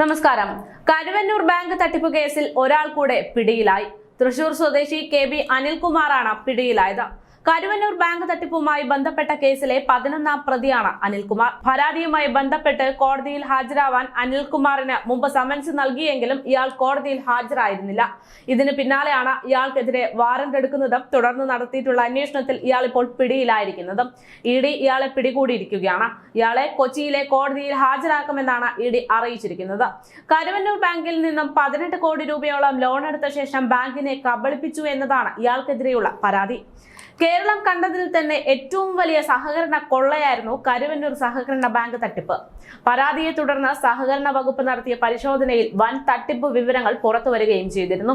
നമസ്കാരം. കരുവന്നൂർ ബാങ്ക് തട്ടിപ്പ് കേസിൽ ഒരാൾ കൂടെ പിടിയിലായി. തൃശൂർ സ്വദേശി കെ ബി അനിൽകുമാറാണ് പിടിയിലായത്. കരുവന്നൂർ ബാങ്ക് തട്ടിപ്പുമായി ബന്ധപ്പെട്ട കേസിലെ പതിനൊന്നാം പ്രതിയാണ് അനിൽകുമാർ. പരാതിയുമായി ബന്ധപ്പെട്ട് കോടതിയിൽ ഹാജരാവാൻ അനിൽകുമാറിന് മുമ്പ് സമൻസ് നൽകിയെങ്കിലും ഇയാൾ കോടതിയിൽ ഹാജരായിരുന്നില്ല. ഇതിന് പിന്നാലെയാണ് ഇയാൾക്കെതിരെ വാറന്റ് എടുക്കുന്നതും തുടർന്ന് നടത്തിയിട്ടുള്ള അന്വേഷണത്തിൽ ഇയാൾ ഇപ്പോൾ പിടിയിലായിരിക്കുന്നതും. ഇ ഡി ഇയാളെ പിടികൂടിയിരിക്കുകയാണ്. ഇയാളെ കൊച്ചിയിലെ കോടതിയിൽ ഹാജരാക്കുമെന്നാണ് ഇ ഡി അറിയിച്ചിരിക്കുന്നത്. കരുവന്നൂർ ബാങ്കിൽ നിന്നും പതിനെട്ട് കോടി രൂപയോളം ലോൺ എടുത്ത ശേഷം ബാങ്കിനെ കബളിപ്പിച്ചു എന്നതാണ് ഇയാൾക്കെതിരെയുള്ള പരാതി. കേരളം കണ്ടതിൽ തന്നെ ഏറ്റവും വലിയ സഹകരണ കൊള്ളയായിരുന്നു കരുവന്നൂർ സഹകരണ ബാങ്ക് തട്ടിപ്പ്. പരാതിയെ തുടർന്ന് സഹകരണ വകുപ്പ് നടത്തിയ പരിശോധനയിൽ വൻ തട്ടിപ്പ് വിവരങ്ങൾ പുറത്തു വരികയും ചെയ്തിരുന്നു.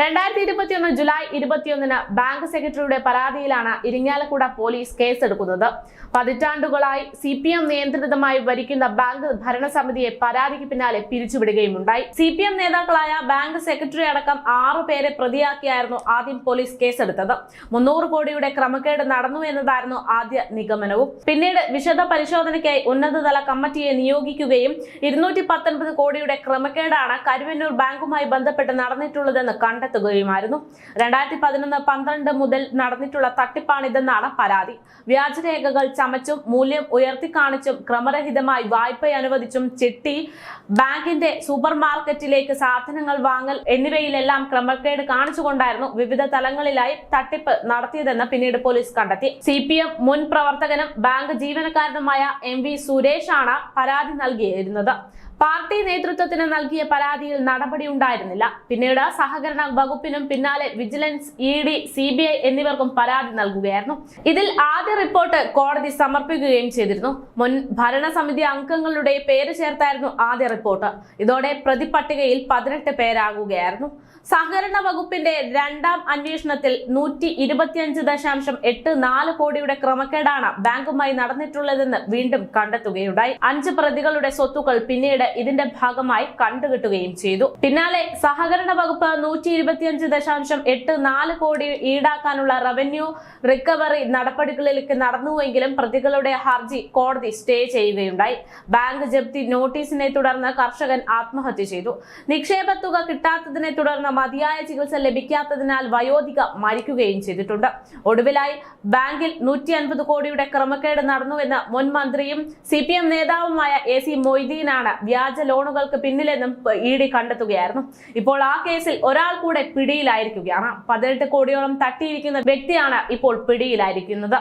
രണ്ടായിരത്തി ഇരുപത്തിയൊന്ന് ജൂലൈ ഇരുപത്തിയൊന്നിന് ബാങ്ക് സെക്രട്ടറിയുടെ പരാതിയിലാണ് ഇരിങ്ങാലക്കുട പോലീസ് കേസെടുക്കുന്നത്. പതിറ്റാണ്ടുകളായി സി പി എം നിയന്ത്രിതമായി ഭരിക്കുന്ന ബാങ്ക് ഭരണസമിതിയെ പരാതിക്ക് പിന്നാലെ പിരിച്ചുവിടുകയും ഉണ്ടായി സി പി എം നേതാക്കളായ ബാങ്ക് സെക്രട്ടറി അടക്കം ആറു പേരെ പ്രതിയാക്കിയായിരുന്നു ആദ്യം പോലീസ് കേസെടുത്തത്. മുന്നൂറ് കോടിയുടെ ക്രമക്കേട് നടന്നു എന്നതായിരുന്നു ആദ്യ നിഗമനവും. പിന്നീട് വിശദ പരിശോധനയ്ക്കായി ഉന്നതതല കമ്മിറ്റിയെ നിയോഗിക്കുകയും ഇരുന്നൂറ്റി പത്തൊൻപത് കോടിയുടെ ക്രമക്കേടാണ് കരുവന്നൂർ ബാങ്കുമായി ബന്ധപ്പെട്ട് നടന്നിട്ടുള്ളതെന്ന് കണ്ടെത്തുകയുമായിരുന്നു. രണ്ടായിരത്തി പതിനൊന്ന് പന്ത്രണ്ട് മുതൽ നടന്നിട്ടുള്ള തട്ടിപ്പാണിതെന്നാണ് പരാതി. വ്യാജരേഖകൾ ചമച്ചും മൂല്യം ഉയർത്തി കാണിച്ചും ക്രമരഹിതമായി വായ്പ അനുവദിച്ചും ചിട്ടി ബാങ്കിന്റെ സൂപ്പർ മാർക്കറ്റിലേക്ക് സാധനങ്ങൾ വാങ്ങൽ എന്നിവയിലെല്ലാം ക്രമക്കേട് കാണിച്ചുകൊണ്ടായിരുന്നു വിവിധ തലങ്ങളിലായി തട്ടിപ്പ് നടത്തിയതെന്ന് പിന്നീട് പോലീസ് കണ്ടെത്തി. സി പി എം മുൻ പ്രവർത്തകനും ബാങ്ക് ജീവനക്കാരനുമായ എം വി ആണ് പരാതി നൽകിയിരുന്നത്. പാർട്ടി നേതൃത്വത്തിന് നൽകിയ പരാതിയിൽ നടപടി ഉണ്ടായിരുന്നില്ല. പിന്നീട് സഹകരണ വകുപ്പിനും പിന്നാലെ vigilance E D C B I എന്നിവർക്കും പരാതി നൽകുകയായിരുന്നു. ഇതിൽ ആദ്യ റിപ്പോർട്ട് കോടതി സമർപ്പിക്കുകയും ചെയ്തിരുന്നു. മുൻ ഭരണസമിതി അംഗങ്ങളുടെ പേര് ചേർത്തായിരുന്നു ആദ്യ റിപ്പോർട്ട്. ഇതോടെ പ്രതിപട്ടികയിൽ പതിനെട്ട് പേരാകുകയായിരുന്നു. സഹകരണ വകുപ്പിന്റെ രണ്ടാം അന്വേഷണത്തിൽ നൂറ്റി ഇരുപത്തിയഞ്ച് ദശാംശം എട്ട് നാല് കോടിയുടെ ക്രമക്കേടാണ് ബാങ്കുമായി നടന്നിട്ടുള്ളതെന്ന് വീണ്ടും കണ്ടെത്തുകയുണ്ടായി. അഞ്ച് പ്രതികളുടെ സ്വത്തുക്കൾ പിന്നീട് ഇതിന്റെ ഭാഗമായി കണ്ടുകിട്ടുകയും ചെയ്തു. പിന്നാലെ സഹകരണ വകുപ്പ് നൂറ്റി ഇരുപത്തിയഞ്ച് ദശാംശം എട്ട് നാല് കോടി ഈടാക്കാനുള്ള റവന്യൂ റിക്കവറി നടപടികളിലേക്ക് നടന്നുവെങ്കിലും പ്രതികളുടെ ഹർജി കോടതി സ്റ്റേ ചെയ്യുകയുണ്ടായി. ബാങ്ക് ജപ്തി നോട്ടീസിനെ തുടർന്ന് കർഷകൻ ആത്മഹത്യ ചെയ്തു. നിക്ഷേപ തുക കിട്ടാത്തതിനെ തുടർന്ന് മതിയായ ചികിത്സ ലഭിക്കാത്തതിനാൽ വയോധിക മരിക്കുകയും ചെയ്തിട്ടുണ്ട്. ഒടുവിലായി ബാങ്കിൽ നൂറ്റി അൻപത് കോടിയുടെ ക്രമക്കേട് നടന്നുവെന്ന് മുൻ മന്ത്രിയും സി പി എം നേതാവുമായ എ സി മൊയ്തീനാണ് വ്യാജ ലോണുകൾക്ക് പിന്നിലെന്നും ഇ ഡി കണ്ടെത്തുകയായിരുന്നു. ഇപ്പോൾ ആ കേസിൽ ഒരാൾ കൂടെ പിടിയിലായിരിക്കുകയാണ്. പതിനെട്ട് കോടിയോളം തട്ടിയിരിക്കുന്ന വ്യക്തിയാണ് ഇപ്പോൾ പിടിയിലായിരിക്കുന്നത്.